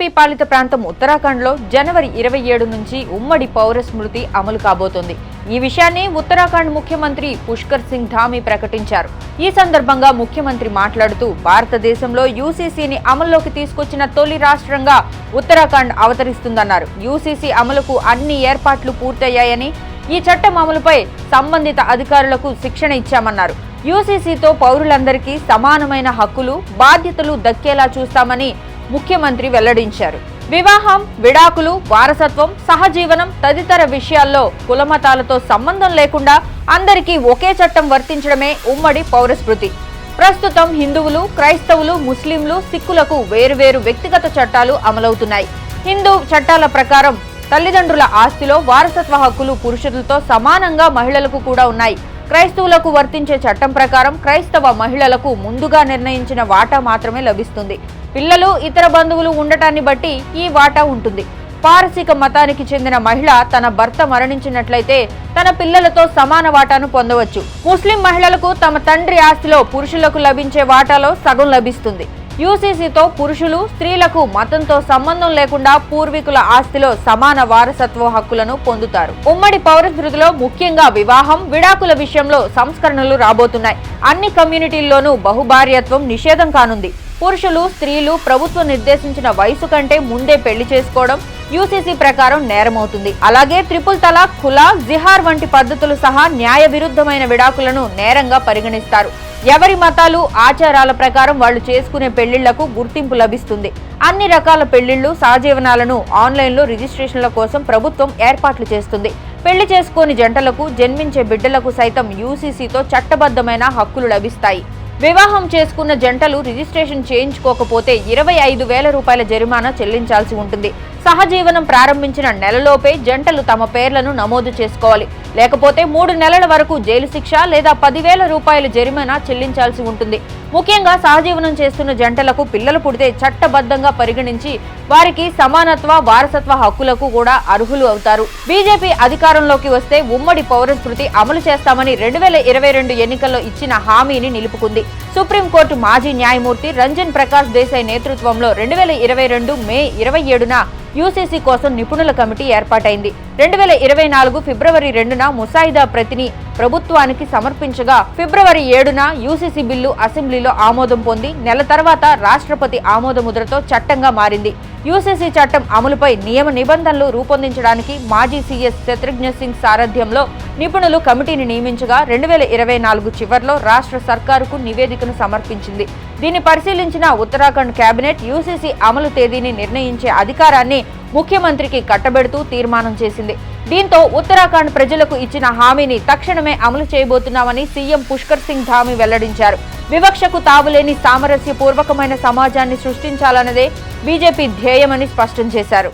BJP పాలిత ప్రాంతం ఉత్తరాఖండ్లో జనవరి ఇరవై ఏడు నుంచి ఉమ్మడి పౌర స్మృతి అమలు కాబోతోంది. ఈ విషయాన్ని ఉత్తరాఖండ్ ముఖ్యమంత్రి పుష్కర్ సింగ్ ధామీ ప్రకటించారు. ఈ సందర్భంగా ముఖ్యమంత్రి మాట్లాడుతూ భారతదేశంలో యూసీసీని అమల్లోకి తీసుకొచ్చిన తొలి రాష్ట్రంగా ఉత్తరాఖండ్ అవతరిస్తుందన్నారు. యూసీసీ అమలుకు అన్ని ఏర్పాట్లు పూర్తయ్యాయని ఈ చట్టం అమలుపై సంబంధిత అధికారులకు శిక్షణ ఇచ్చామన్నారు. యూసీసీతో పౌరులందరికీ సమానమైన హక్కులు బాధ్యతలు దక్కేలా చూస్తామని ముఖ్యమంత్రి వెల్లడించారు. వివాహం విడాకులు వారసత్వం సహజీవనం తదితర విషయాల్లో కులమతాలతో సంబంధం లేకుండా అందరికీ ఒకే చట్టం వర్తించడమే ఉమ్మడి పౌరస్మృతి. ప్రస్తుతం హిందువులు క్రైస్తవులు ముస్లింలు సిక్కులకు వేరువేరు వ్యక్తిగత చట్టాలు అమలవుతున్నాయి. హిందూ చట్టాల ప్రకారం తల్లిదండ్రుల ఆస్తిలో వారసత్వ హక్కులు పురుషులతో సమానంగా మహిళలకు కూడా ఉన్నాయి. క్రైస్తవులకు వర్తించే చట్టం ప్రకారం క్రైస్తవ మహిళలకు ముందుగా నిర్ణయించిన వాటా మాత్రమే లభిస్తుంది. పిల్లలు ఇతర బంధువులు ఉండటాన్ని బట్టి ఈ వాటా ఉంటుంది. పారసీక మతానికి చెందిన మహిళ తన భర్త మరణించినట్లయితే తన పిల్లలతో సమాన వాటాను పొందవచ్చు. ముస్లిం మహిళలకు తమ తండ్రి ఆస్తిలో పురుషులకు లభించే వాటాలో సగం లభిస్తుంది. యూసీసీతో పురుషులు స్త్రీలకు మతంతో సంబంధం లేకుండా పూర్వీకుల ఆస్తిలో సమాన వారసత్వ హక్కులను పొందుతారు. ఉమ్మడి పౌరస్మృతిలో ముఖ్యంగా వివాహం విడాకుల విషయంలో సంస్కరణలు రాబోతున్నాయి. అన్ని కమ్యూనిటీల్లోనూ బహుభార్యత్వం నిషేధం కానుంది. పురుషులు స్త్రీలు ప్రభుత్వం నిర్దేశించిన వయసు కంటే ముందే పెళ్ళి చేసుకోవడం యూసీసీ ప్రకారం నేరమవుతుంది. అలాగే త్రిపుల్ తలాక్ ఖులా జిహార్ వంటి పద్ధతులు సహా న్యాయ విరుద్ధమైన విడాకులను నేరంగా పరిగణిస్తారు. ఎవరి మతాలు ఆచారాల ప్రకారం వాళ్ళు చేసుకునే పెళ్ళిళ్ళకు గుర్తింపు లభిస్తుంది. అన్ని రకాల పెళ్ళిళ్ళు సహజీవనాలను ఆన్లైన్లో రిజిస్ట్రేషన్ల కోసం ప్రభుత్వం ఏర్పాట్లు చేస్తుంది. పెళ్ళి చేసుకోని జంటలకు జన్మించే బిడ్డలకు సైతం యూసీసీతో చట్టబద్ధమైన హక్కులు లభిస్తాయి. వివాహం చేసుకున్న జంటలు రిజిస్ట్రేషన్ చేయించుకోకపోతే ఇరవై ఐదు వేల రూపాయల జరిమానా చెల్లించాల్సి ఉంటుంది. సహజీవనం ప్రారంభించిన నెలలోపే జంటలు తమ పేర్లను నమోదు చేసుకోవాలి. లేకపోతే మూడు నెలల వరకు జైలు శిక్ష లేదా పదివేల రూపాయల జరిమానా చెల్లించాల్సి ఉంటుంది. ముఖ్యంగా సహజీవనం చేస్తున్న జంటలకు పిల్లలు పుడితే చట్టబద్ధంగా పరిగణించి వారికి సమానత్వ వారసత్వ హక్కులకు కూడా అర్హులు అవుతారు. బీజేపీ అధికారంలోకి వస్తే ఉమ్మడి పౌరస్మృతి అమలు చేస్తామని రెండు వేల ఇరవై రెండు ఎన్నికల్లో ఇచ్చిన హామీని నిలుపుకుంది. సుప్రీంకోర్టు మాజీ న్యాయమూర్తి రంజన్ ప్రకాష్ దేశాయ్ నేతృత్వంలో రెండు వేల ఇరవై రెండు మే ఇరవై ఏడున యూసీసీ కోసం నిపుణుల కమిటీ ఏర్పాటైంది. రెండు వేల ఇరవై నాలుగు ఫిబ్రవరి రెండున ముసాయిదా ప్రతిని ప్రభుత్వానికి సమర్పించగా ఫిబ్రవరి ఏడున యూసీసీ బిల్లు అసెంబ్లీలో ఆమోదం పొంది నెల తర్వాత రాష్ట్రపతి ఆమోదముద్రతో చట్టంగా మారింది. యూసీసీ చట్టం అమలుపై నియమ నిబంధనలు రూపొందించడానికి మాజీ సీఎస్ శత్రుఘ్న సింగ్ సారథ్యంలో నిపుణులు కమిటీని నియమించగా రెండు వేల ఇరవై నాలుగు చివర్లో రాష్ట్ర సర్కారుకు నివేదికను సమర్పించింది. దీన్ని పరిశీలించిన ఉత్తరాఖండ్ కేబినెట్ యూసీసీ అమలు తేదీని నిర్ణయించే అధికారాన్ని ముఖ్యమంత్రికి కట్టబెడుతూ తీర్మానం చేసింది. దీంతో ఉత్తరాఖండ్ ప్రజలకు ఇచ్చిన హామీని తక్షణమే అమలు చేయబోతున్నామని సీఎం పుష్కర్ సింగ్ ధామి వెల్లడించారు. వివక్షకు తావులేని సామరస్యపూర్వకమైన సమాజాన్ని సృష్టించాలన్నదే బీజేపీ ధ్యేయమని స్పష్టం చేశారు.